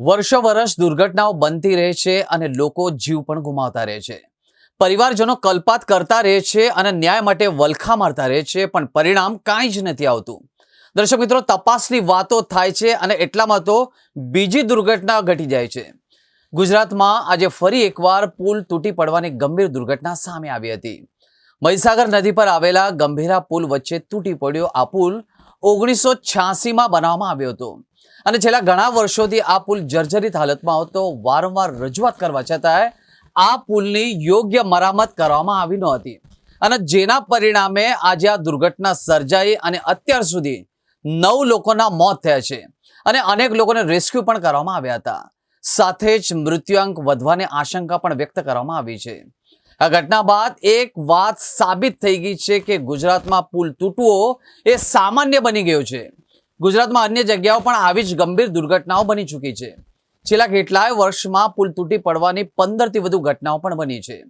વર્ષો વર્ષ દુર્ઘટનાઓ બનતી રહે છે અને લોકો જીવ પણ ગુમાવતા રહે છે. પરિવારજનો કલ્પાત કરતા રહે છે અને ન્યાય માટે વલખા મારતા રહે છે, પણ પરિણામ કાંઈ જ નથી આવતું. દર્શક મિત્રો, તપાસની વાતો થાય છે અને એટલામાં તો બીજી દુર્ઘટના ઘટી જાય છે. ગુજરાતમાં આજે ફરી એકવાર પુલ તૂટી પડવાની ગંભીર દુર્ઘટના સામે આવી હતી. મહીસાગર નદી પર આવેલા ગંભીરા પુલ વચ્ચે તૂટી પડ્યો આ પુલ ઓગણીસો છ્યાસીમાં બનાવવામાં આવ્યો હતો. અને છેલ્લા ઘણા વર્ષોથી આ પુલ જર્જરિત હાલતમાં હતો વારંવાર રજૂઆત કરવા છતાંય આ પુલની યોગ્ય મરામત કરવામાં આવી નહોતી અને જેના પરિણામે આજે આ દુર્ઘટના સર્જાઈ અને અત્યાર સુધી નવ લોકોના મોત થયા છે અને અનેક લોકોને રેસ્ક્યુ પણ કરવામાં આવ્યા હતા. સાથે જ મૃત્યુઆંક વધવાની આશંકા પણ વ્યક્ત કરવામાં આવી છે. આ ઘટના બાદ એક વાત સાબિત થઈ ગઈ છે કે ગુજરાતમાં પુલ તૂટવો એ સામાન્ય બની ગયો છે. ગુજરાતમાં અન્ય જગ્યાઓ પણ આવી જ ગંભીર દુર્ઘટનાઓ બની ચૂકી છે. છેલ્લા કેટલાય વર્ષમાં પુલ તૂટી પડવાની પંદરથી વધુ ઘટનાઓ પણ બની છે.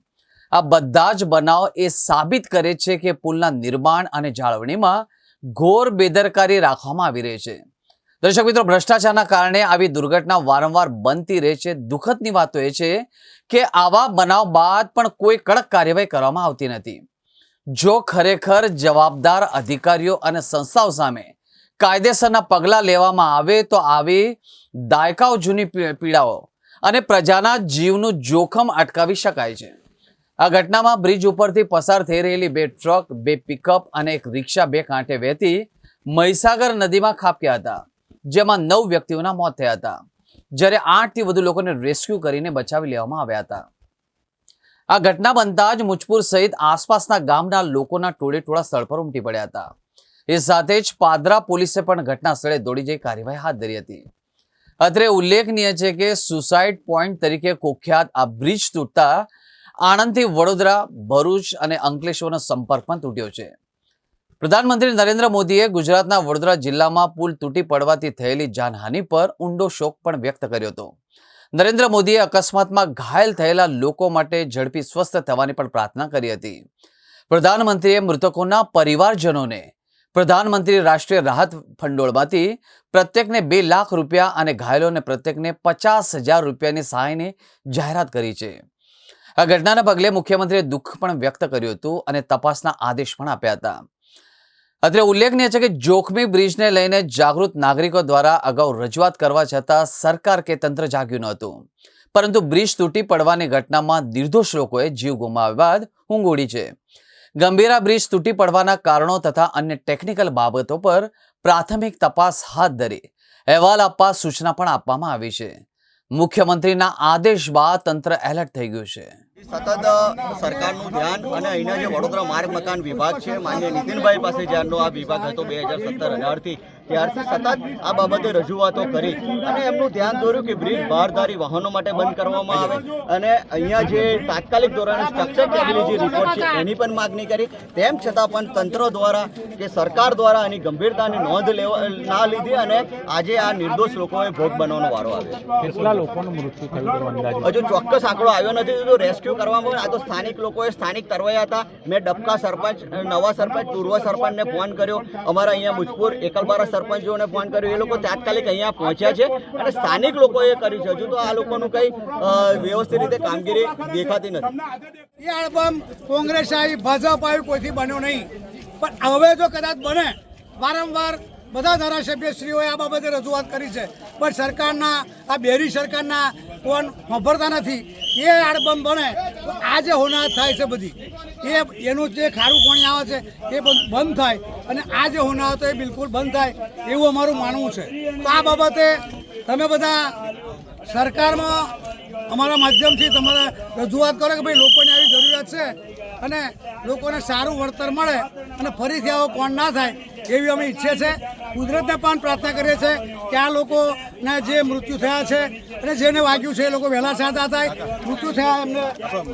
આ બધા જ બનાવ એ સાબિત કરે છે કે પુલના નિર્માણ અને જાળવણીમાં ઘોર બેદરકારી રાખવામાં આવી રહી છે. દર્શક મિત્રો, ભ્રષ્ટાચારના કારણે આવી દુર્ઘટના વારંવાર બનતી રહે છે. દુઃખદની વાત તો એ છે કે આવા બનાવ બાદ પણ કોઈ કડક કાર્યવાહી કરવામાં આવતી નથી. જો ખરેખર જવાબદાર અધિકારીઓ અને સંસ્થાઓ સામે કાયદેસરના પગલાં લેવામાં આવે તો આવી દાયકાઓ, જૂની પીડાઓ અને પ્રજાના જીવનું જોખમ અટકાવી શકાય છે. આ ઘટનામાં બ્રિજ ઉપરથી પસાર થઈ રહેલી બે ટ્રક, બે પિકઅપ અને એક રિક્ષા બે કાંઠે વહેતી મહીસાગર નદીમાં ખાબક્યા હતા, જેમાં નવ વ્યક્તિઓના મોત થયા હતા, જ્યારે આઠથી વધુ લોકોને રેસ્ક્યુ કરીને બચાવી લેવામાં આવ્યા હતા. આ ઘટના બનતા જ મુજપુર સહિત આસપાસના ગામના લોકોના ટોળે ટોળા સ્થળ પર ઉમટી પડ્યા હતા. એ સાથે જ પાદરા પોલીસે પણ ઘટના સ્થળે દોડી જઈ કાર્યવાહી હાથ ધરી હતી. અત્રે ઉલ્લેખનીય છે કે સુસાઇડ પોઈન્ટ તરીકે કુખ્યાત આ બ્રિજ તૂટતા આણંદથી વડોદરા, ભરૂચ અને અંકલેશ્વરનો સંપર્ક પણ તૂટ્યો છે. પ્રધાનમંત્રી નરેન્દ્ર મોદીએ ગુજરાતના વડોદરા જિલ્લામાં પુલ તૂટી પડવાથી થયેલી જાનહાનિ પર ઊંડો શોક પણ વ્યક્ત કર્યો હતો. નરેન્દ્ર મોદીએ અકસ્માતમાં ઘાયલ થયેલા લોકો માટે ઝડપી સ્વસ્થ થવાની પણ પ્રાર્થના કરી હતી. પ્રધાનમંત્રીએ મૃતકોના પરિવારજનોને પ્રધાનમંત્રી રાષ્ટ્રીય રાહત ભંડોળમાંથી પ્રત્યેકને બે લાખ રૂપિયા અને ઘાયલોને પ્રત્યેકને પચાસ હજાર રૂપિયાની સહાયની જાહેરાત કરી છે. આ ઘટનાના પગલે મુખ્યમંત્રીએ દુઃખ પણ વ્યક્ત કર્યું હતું અને તપાસના આદેશ પણ આપ્યા હતા. અત્રે ઉલ્લેખનીય છે કે જોખમી બ્રિજને લઈને જાગૃત નાગરિકો દ્વારા અગાઉ રજૂઆત કરવા છતાં સરકાર કે તંત્ર જાગ્યું ન હતું. પરંતુ બ્રિજ તૂટી પડવાની ઘટનામાં નિર્દોષ લોકોએ જીવ ગુમાવ્યા બાદ ઊંઘ ઉડી છે. ગંભીરા બ્રિજ તૂટી પડવાના કારણો તથા અન્ય ટેકનિકલ બાબતો પર પ્રાથમિક તપાસ હાથ ધરી. અહેવાલ આપવા સૂચના પણ આપવામાં આવી છે. મુખ્યમંત્રીના આદેશ બાદ તંત્ર એલર્ટ થઈ ગયું છે. સતત સરકારનું ધ્યાન અને અહીંના જે વડોદરા માર્ગ મકાન વિભાગ છે, માન્ય નીતિનભાઈ પાસે જ્યારનો આ વિભાગ હતો, બે હજાર સત્તર અઢારથી ત્યારથી સતત આ બાબતે રજૂઆતો કરી અને એમનું ધ્યાન દોર્યું કે બ્રિજ બહારદારી વાહનો માટે બંધ કરવામાં આવે. અને અહીંયા જે તાત્કાલિક ધોરણે સ્ટ્રક્ચર ટેબિલિટી રિપોર્ટ છે એની પણ માગણી કરી. તેમ છતાં પણ તંત્ર દ્વારા કે સરકાર દ્વારા આની ગંભીરતાની નોંધ લેવા ના લીધી અને આજે આ નિર્દોષ લોકોએ ભોગ બનવાનો વારો આવ્યો કેટલા લોકોનું મૃત્યુ થયું હજુ ચોક્કસ આંકડો આવ્યો નથી તો રેસ્ક્યુ કરવામાં. આ તો સ્થાનિક લોકોએ સ્થાનિક તરવૈયા હતા. મેં ડબકા સરપંચ નવા સરપંચ પૂર્વ સરપંચને ફોન કર્યો. અમારા અહીંયા મુજપુર એકલબારા સરપંચોને ફોન કર્યો, એ લોકો તાત્કાલિક અહીંયા પહોંચ્યા છે અને સ્થાનિક લોકોએ કર્યું છે. હજુ તો આ લોકોનું કંઈ વ્યવસ્થિત રીતે કામગીરી દેખાતી નથી. એ આલ્બમ કોંગ્રેસ આવી, ભાજપ આવી, કોઈથી બન્યો નહીં. પણ હવે જો કદાચ બને, વારંવાર બધા ધારાસભ્યશ્રીઓએ આ બાબતે રજૂઆત કરી છે. પણ સરકારના, આ બેરી સરકારના કોણ વભરતા નથી. એ આડબમ બને આ જે હોનારત થાય છે બધી, એ એનું જે ખારું પાણી આવે છે, એ બધું, બંધ થાય. અને આ જે તો એ બિલકુલ બંધ થાય, એવું અમારું માનવું છે. તો આ બાબતે તમે બધા સરકારમાં અમારા માધ્યમથી તમારે રજૂઆત કરો કે ભાઈ લોકોને આવી જરૂરિયાત છે? અને લોકોને સારું વળતર મળે અને ફરીથી આવો કોણ ના થાય એવી અમે ઈચ્છે છે કુદરતને પણ પ્રાર્થના કરીએ છીએ કે આ લોકોના જે મૃત્યુ થયા છે અને જેને વાગ્યું છે એ લોકો વહેલા સાજા થાય. મૃત્યુ થયા એમને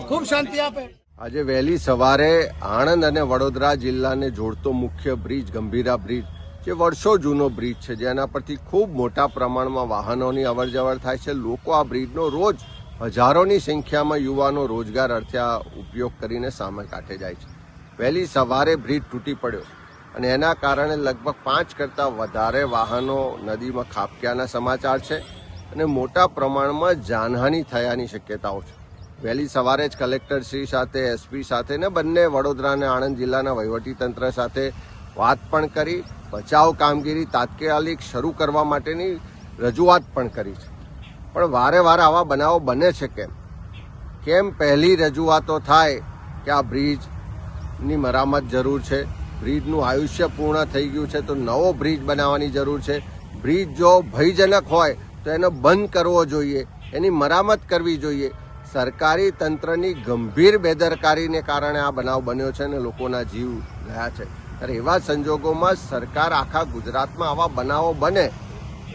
ખૂબ શાંતિ આપે. આજે વહેલી સવારે આણંદ અને વડોદરા જિલ્લાને જોડતો મુખ્ય બ્રિજ, ગંભીરા બ્રિજ, જે વર્ષો જૂનો બ્રિજ છે, જેના પરથી ખૂબ મોટા પ્રમાણમાં વાહનોની અવરજવર થાય છે. લોકો આ બ્રિજનો રોજ હજારોની સંખ્યામાં યુવાનો રોજગાર અર્થે આ ઉપયોગ કરીને સામે કાંઠે જાય છે. વહેલી સવારે બ્રિજ તૂટી પડ્યો અને એના કારણે લગભગ પાંચ કરતાં વધારે વાહનો નદીમાં ખાબક્યાના સમાચાર છે અને મોટા પ્રમાણમાં જાનહાનિ થયાની શક્યતાઓ છે. વહેલી સવારે જ કલેક્ટરશ્રી સાથે, એસપી સાથે ને બંને વડોદરા અને આણંદ જિલ્લાના વહીવટીતંત્ર સાથે વાત પણ કરી, બચાવ કામગીરી તાત્કાલિક શરૂ કરવા માટેની રજૂઆત પણ કરી છે. પણ વારે વારે આવા બનાવો બને છે કેમ? કેમ પહેલી રજૂઆતો થાય કે આ બ્રિજની મરામત જરૂર છે? બ્રિજનું આયુષ્ય પૂર્ણ થઈ ગયું છે તો નવો બ્રિજ બનાવવાની જરૂર છે. બ્રિજ જો ભયજનક હોય તો એનો બંધ કરવો જોઈએ. એની મરામત કરવી જોઈએ. સરકારી તંત્રની ગંભીર બેદરકારીને કારણે આ બનાવ બન્યો છે અને લોકોના જીવ ગયા છે. ત્યારે એવા સંજોગોમાં સરકાર આખા ગુજરાતમાં આવા બનાવો બને,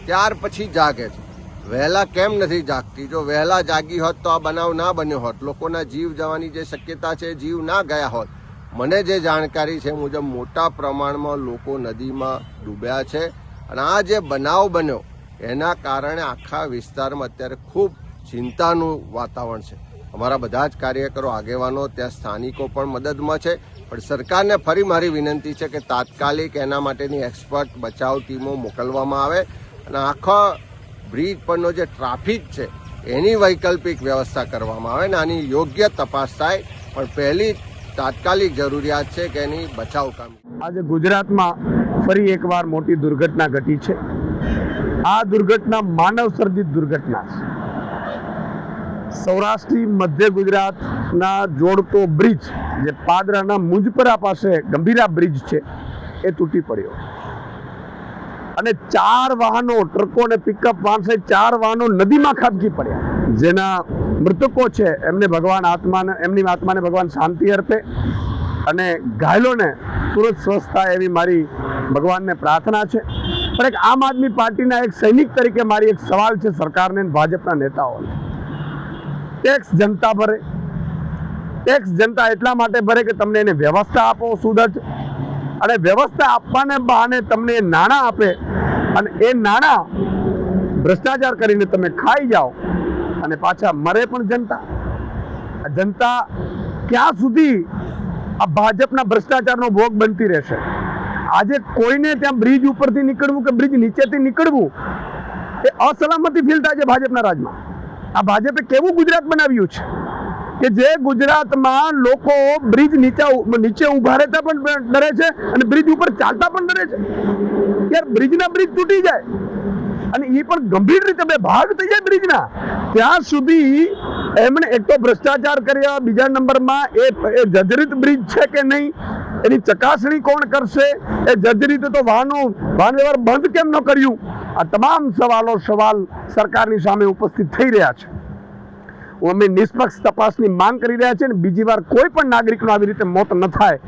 ત્યાર પછી જાગે છે. વહેલા કેમ નથી જાગતી? જો વહેલા જાગી હોત તો આ બનાવ ના બન્યો હોત. લોકોના જીવ જવાની જે શક્યતા છે, જીવ ના ગયા હોત. મને જે જાણકારી છે મુજબ મોટા પ્રમાણમાં લોકો નદીમાં ડૂબ્યા છે અને આ જે બનાવ બન્યો, એના કારણે આખા વિસ્તારમાં અત્યારે ખૂબ ચિંતાનું વાતાવરણ છે. અમારા બધા જ કાર્યકરો, આગેવાનો, ત્યાં સ્થાનિકો પણ મદદમાં છે. પણ સરકારને ફરી મારી વિનંતી છે કે તાત્કાલિક એના માટેની એક્સપર્ટ બચાવ ટીમો મોકલવામાં આવે અને આખા બ્રિજ પરનો જે ટ્રાફિક છે, એની વૈકલ્પિક વ્યવસ્થા કરવામાં આવે ને આની યોગ્ય તપાસ થાય. પણ પહેલી તાત્કાલિક જરૂરિયાત છે કે એની બચાવ કામ. આજે ગુજરાતમાં ફરી એકવાર મોટી દુર્ઘટના ઘટી છે. આ દુર્ઘટના માનવ સર્જિત દુર્ઘટના છે. સૌરાષ્ટ્રી મધ્ય ગુજરાતના જોડતો બ્રિજ, જે પાદરાના મુંજપરા પાસે ગંભીરા બ્રિજ છે, એ તૂટી પડ્યો. અને ચાર વાહનો, ટ્રકો અને પિકઅપ વાન સહિત ચાર વાહનો નદીમાં ખાબકી પડ્યા. જેના મૃતકો છે, એમને ભગવાન આત્માને, એમની આત્માને ભગવાન શાંતિ અર્પે અને ઘાયલોને તુરંત સ્વસ્થ થાય એવી મારી ભગવાનને પ્રાર્થના છે. પણ એક આમ આદમી પાર્ટીના એક સૈનિક તરીકે મારી એક સવાલ છે સરકારને ભાજપના નેતાઓને. ટેક્સ જનતા ભરે. ટેક્સ જનતા એટલા માટે ભરે કે તમને એને વ્યવસ્થા આપો સુદર્જ અને વ્યવસ્થા આપવાને બહાને તમને નાણાં આપે અને એ નાણાં ભ્રષ્ટાચાર કરીને તમે ખાઈ જાઓ અને પાછા મરે પણ જનતા. જનતા ક્યાં સુધી આ ભાજપના ભ્રષ્ટાચારનો ભોગ બનતી રહેશે? આજે કોઈને ત્યાં બ્રિજ ઉપરથી નીકળવું કે બ્રિજ નીચેથી નીકળવું, એ અસલામતી ફીલ થાય છે ભાજપના રાજમાં. આ ભાજપે કેવું ગુજરાત બનાવ્યું છે? કે જે ગુજરાતમાં લોકો બ્રિજ નીચે નીચે ઊભા રહેતા પણ ડરે છે અને બ્રિજ ઉપર ચાલતા પણ ડરે છે. યાર બ્રિજના બ્રિજ તૂટી જાય. અને એ પણ ગંભીર રીતે બે ભાગ થઈ જાય બ્રિજના ત્યાં સુધી એમણે એક તો ભ્રષ્ટાચાર કર્યા, બીજા નંબરમાં એ જર્જરિત બ્રિજ છે કે નહીં, એની ચકાસણી કોણ કરશે? એ જજરીત તો વાહનો, વાહન વ્યવહાર બંધ કેમ ન કર્યું? આ તમામ સવાલો સવાલ સરકારની સામે ઉપસ્થિત થઈ રહ્યા છે. અમે નિષ્પક્ષ તપાસની માંગ કરી રહ્યા છીએ અને બીજી વાર કોઈ પણ નાગરિકનો આવી રીતે મોત ન થાય,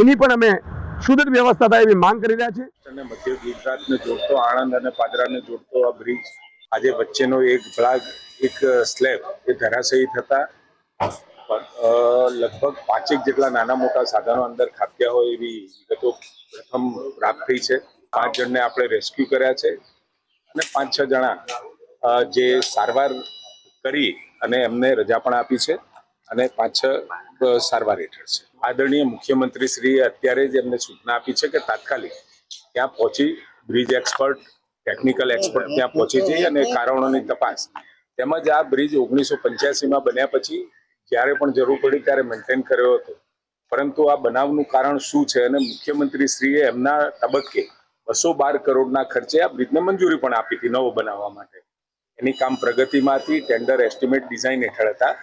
એની પણ અમે સુદૃઢ વ્યવસ્થા થાય એવી માંગ કરી રહ્યા છીએ. અને મધ્ય ગુજરાતને જોડતો આણંદ અને પાદરાને જોડતો આ બ્રિજ આજે વચ્ચેનો એક ભાગ, એક સ્લેબ એ ધરાશયી થતા લગભગ પાંચેક જેટલા નાના મોટા સાધનો અંદર ખાપ્યા હોય એવી વિગતો પ્રથમ પ્રાપ્ત થઈ છે. પાંચ જણને આપણે રેસ્ક્યુ કર્યા છે. અને પાંચ છ જણા જે સારવાર કરી અને એમને રજા પણ આપી છે અને પાંચ છ સારવાર હેઠળ છે. આદરણીય મુખ્યમંત્રી શ્રીએ અત્યારે જ એમને સૂચના આપી છે કે તાત્કાલિક ત્યાં પહોંચી બ્રિજ એક્સપર્ટ, ટેકનિકલ એક્સપર્ટ ત્યાં પહોંચી જઈ અને કારણોની તપાસ. તેમજ આ બ્રિજ ઓગણીસો પંચ્યાસીમાં બન્યા પછી જ્યારે પણ જરૂર પડી ત્યારે મેન્ટેન કર્યો હતો. પરંતુ આ બનાવનું કારણ શું છે અને મુખ્યમંત્રી શ્રીએ એમના તબક્કે બસો બાર કરોડના ખર્ચે આ બ્રિજને મંજૂરી પણ આપી હતી નવો બનાવવા માટે. એની કામ પ્રગતિમાંથી ટેન્ડર એસ્ટિમેટ ડિઝાઇન હેઠળ હતા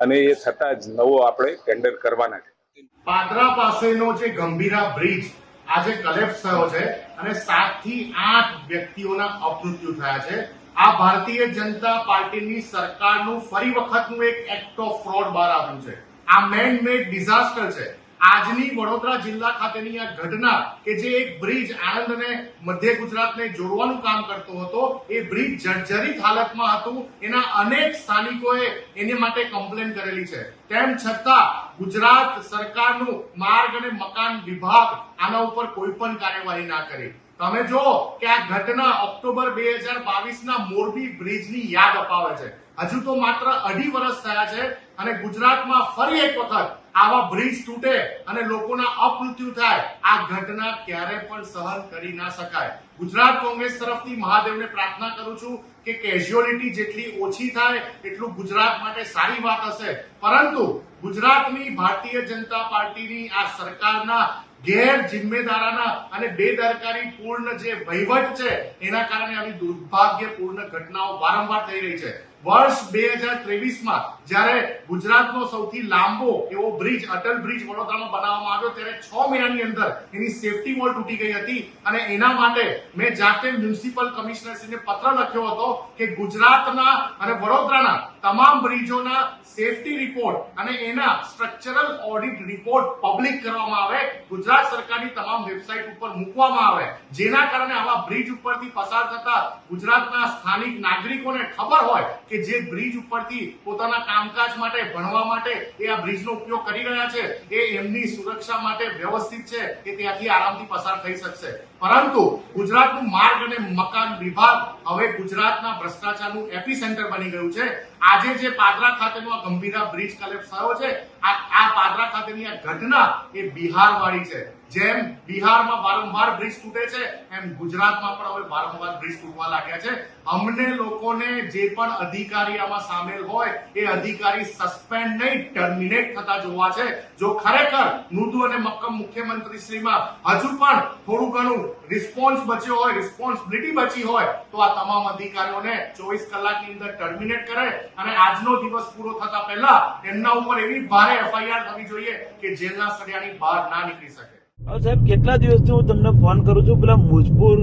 અને એ થતાં જ નવો આપણે ટેન્ડર કરવાના છે. પાદરા પાસેનો જે ગંભીરા બ્રિજ આજે કલેપ્સ થયો છે અને સાતથી આઠ વ્યક્તિઓના અપમૃત્યુ થયા છે. આ ભારતીય જનતા પાર્ટીની સરકારનું ફરી વખતનું એક એક્ટ ઓફ ફ્રોડ બહાર આવ્યું છે. આ મેન મેડ ડિઝાસ્ટર છે. આજની વડોદરા જિલ્લા ખાતેની આ ઘટના કે જે એક બ્રિજ આણંદ અને મધ્ય ગુજરાતને જોડવાનું કામ કરતો હતો, એ બ્રિજ જર્જરિત હાલતમાં હતું. એના અનેક સ્થાનિકોએ એની માટે કમ્પ્લેન કરેલી છે. તેમ છતાં, ગુજરાત સરકારનું માર્ગ અને મકાન વિભાગ આના ઉપર કોઈ પણ કાર્યવાહી ના કરી. તમે જો કે આ ઘટના ઓક્ટોબર બે હજાર બાવીસના મોરબી બ્રિજની યાદ અપાવે છે. હજુ તો માત્ર અઢી વર્ષ થયા છે અને ગુજરાતમાં ફરી એક વખત આવા બ્રિજ તૂટે અને લોકોના અપમૃત્યુ થાય. આ ઘટના ક્યારે પણ સહન કરી ના શકાય. ગુજરાત કોંગ્રેસ તરફથી મહાદેવને પ્રાર્થના કરું છું કે કેઝ્યુઅલિટી જેટલી ઓછી થાય, એટલું ગુજરાત માટે સારી વાત હશે. પરંતુ ગુજરાતની ભારતીય જનતા પાર્ટીની આ સરકારના ગેર જિમ્મેદારાના અને બેદરકારી પૂર્ણ જે વહીવટ છે, એના કારણે આવી દુર્ભાગ્યપૂર્ણ ઘટનાઓ વારંવાર થઈ રહી છે. વર્ષ બે હજાર ત્રેવીસમાં જ્યારે ગુજરાતનો સૌથી લાંબો એવો બ્રિજ, અટલ બ્રિજ વડોદરામાં બનાવવામાં આવ્યો, ત્યારે છ મહિનાની અંદર એની સેફટી વોલ તૂટી ગઈ હતી. અને એના માટે મેં જાતે મ્યુનિસિપલ કમિશનરશ્રીને પત્ર લખ્યો હતો કે ગુજરાતના અને વડોદરાના તમામ બ્રિજોના સેફટી રિપોર્ટ અને એના સ્ટ્રક્ચરલ ઓડિટ રિપોર્ટ પબ્લિક કરવામાં આવે, ગુજરાત સરકારની તમામ વેબસાઇટ ઉપર મૂકવામાં આવે, જેના કારણે આવા બ્રિજ ઉપરથી પસાર થતા ગુજરાતના સ્થાનિક નાગરિકોને ખબર હોય કે જે બ્રિજ ઉપરથી પોતાના કામકાજ માટે, ભણવા માટે એ આ બ્રિજનો ઉપયોગ કરી રહ્યા છે, એ એમની સુરક્ષા માટે વ્યવસ્થિત છે કે ત્યાંથી આરામથી પસાર થઈ શકશે. પરંતુ ગુજરાતનું માર્ગ અને મકાન વિભાગ હવે ગુજરાતના ભ્રષ્ટાચારનું એપી સેન્ટર બની ગયું છે. આજે જે પાદરા ખાતેનો આ ગંભીરા બ્રિજ કલેક્ટ થયો છે, આ આ પાદરા ખાતેની આ ઘટના એ બિહાર વાળી છે. જેમ બિહારમાં વારંવાર બ્રિજ તૂટે છે, એમ ગુજરાતમાં પણ હવે વારંવાર બ્રિજ તૂટવા લાગ્યા છે. અમને લોકોને જે પણ અધિકારી આમાં સામેલ હોય, એ અધિકારી સસ્પેન્ડ નહીં ટર્મિનેટ થતા જોવા છે. જો ખરેખર નુદુ અને મક્કમ મુખ્યમંત્રી શ્રીમાં હજુ પણ થોડું ઘણું રિસ્પોન્સ બચ્યો હોય રિસ્પોન્સિબિલિટી બચી હોય, તો આ તમામ અધિકારીઓને ચોવીસ કલાકની અંદર ટર્મિનેટ કરે અને આજનો દિવસ પૂરો થતા પહેલા એમના ઉપર એવી ભારે એફઆઈઆર થવી જોઈએ કે જેલના સળિયાની બહાર ના નીકળી શકે. હવે સાહેબ, કેટલા દિવસથી હું તમને ફોન કરું છું? પેલા મુજપુર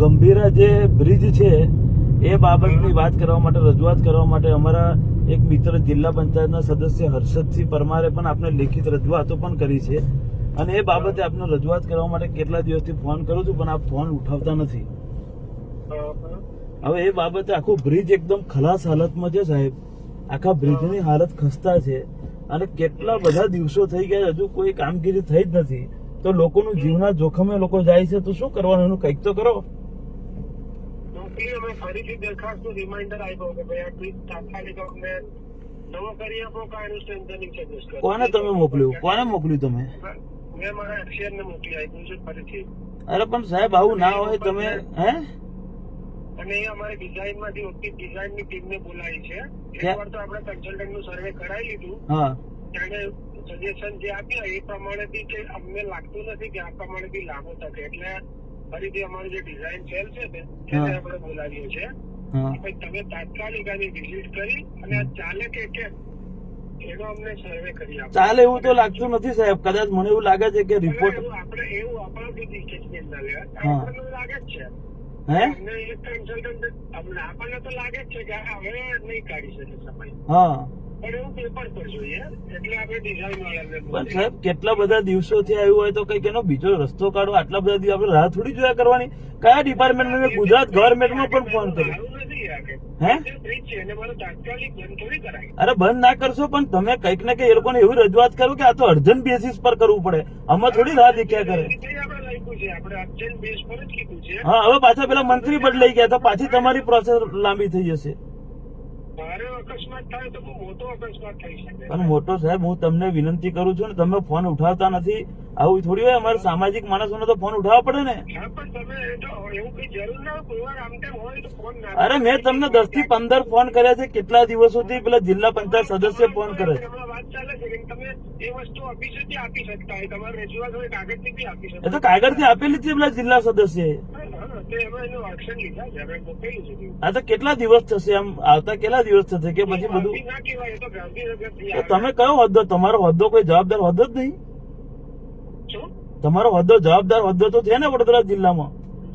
ગંભીરા જે બ્રિજ છે, એ બાબતની વાત કરવા માટે, રજૂઆત કરવા માટે અમારા એક મિત્ર જિલ્લા પંચાયતના સદસ્ય હર્ષદસિંહ પરમારે પણ આપણે લેખિત રજૂઆતો પણ કરી છે. અને એ બાબતે આપને રજૂઆત કરવા માટે કેટલા દિવસથી ફોન કરું છું પણ આપ ફોન ઉઠાવતા નથી. હવે એ બાબતે આખો બ્રિજ એકદમ ખલાસ હાલતમાં છે સાહેબ. આખા બ્રિજની હાલત ખસ્તા છે અને કેટલા બધા દિવસો થઈ ગયા હજુ કોઈ કામગીરી થઈ જ નથી. તો લોકોનું જીવના જોખમે લોકો જાય છે તો શું કરવાનું? એનું કંઈક તો કરો. અમે ફરીથી દરખાસ્તનું રિમાઇન્ડર આપ્યો કે ભાઈ આ ટ્વીટ તાત્કાલિક અમને નવો કરી આપો કે એનું સ્ટ્રેન્થનિંગ સજેસ્ટ કરો કોને તમે મોકલ્યું? કોને મોકલ્યું તમે? મેં મારા એક્સિયરને મોકલી આપ્યું છે ફરીથી. અરે પણ સાહેબ આવું ના હોય તમે હે? અને એ અમારી ડિઝાઇનમાંથી ઓછી ડિઝાઇનની ટીમ ને બોલાવી છે. એકવાર તો આપણે કન્સલ્ટન્ટનું સર્વે કરાવી લીધું. ત્યારે સજેશન જે આપ્યા એ પ્રમાણે થી કે અમને લાગતું નથી કે આ પ્રમાણે થી લાગુ થશે. એટલે ફરીથી અમારું જે ડિઝાઇન સેલ છે ને એને આપણે બોલાવીએ છીએ. તમે તાત્કાલિક આની વિઝિટ કરી અને આ ચાલે કે કેમ? ચાલે એવું તો લાગતું નથી સાહેબ. કદાચ મને એવું લાગે છે કે રિપોર્ટ આપણે એવું લાગે. છે. આપણને તો લાગે જ છે કે હવે નહીં કાઢી શકે સમય. હા. સાહેબ કેટલા બધા દિવસોથી આવ્યું હોય તો કંઈક એનો બીજો રસ્તો કાઢો. આટલા બધા દિવસ આપણે રાહ થોડી જોયા કરવાની. કયા ડિપાર્ટમેન્ટમાં મેં ગુજરાત ગવર્મેન્ટમાં પણ ફોન કર્યો. અરે બંધ ના કરશો પણ તમે કંઈક ને કંઈક એ લોકોને એવી રજૂઆત કરો કે આ તો અર્જન્ટ બેસિસ પર કરવું પડે. આમાં થોડી રાહ દેખ્યા કરે. હા હવે પાછા પેલા મંત્રી બદલાઈ ગયા તો પાછી તમારી પ્રોસેસ લાંબી થઈ જશે. અકસ્માત થાય તો બહુ મોટો અકસ્માત થઈ શકે. પણ મોટો સાહેબ હું તમને વિનંતી કરું છું ને તમે ફોન ઉઠાવતા નથી. આવું થોડી હોય અમારે સામાજિક માણસોને તો ફોન ઉઠાવવા પડે ને. અરે મેં તમને દસથી પંદર ફોન કર્યા છે કેટલા દિવસોથી પેલા જિલ્લા પંચાયત સદસ્ય ફોન કરે એ તો કાગળથી આપેલી છે પેલા જિલ્લા સદસ્ય હા, તો એમાં આ તો કેટલા દિવસ થશે આમ આવતા કેટલા દિવસ થશે કે પછી બધું. તમે કયો હોદ્દો? તમારો હોદ્દો કોઈ જવાબદાર હોદ્દો જ નહીં? તમારો હોદ્દો જવાબદાર હોદ્દો તો છે ને વડોદરા જિલ્લામાં.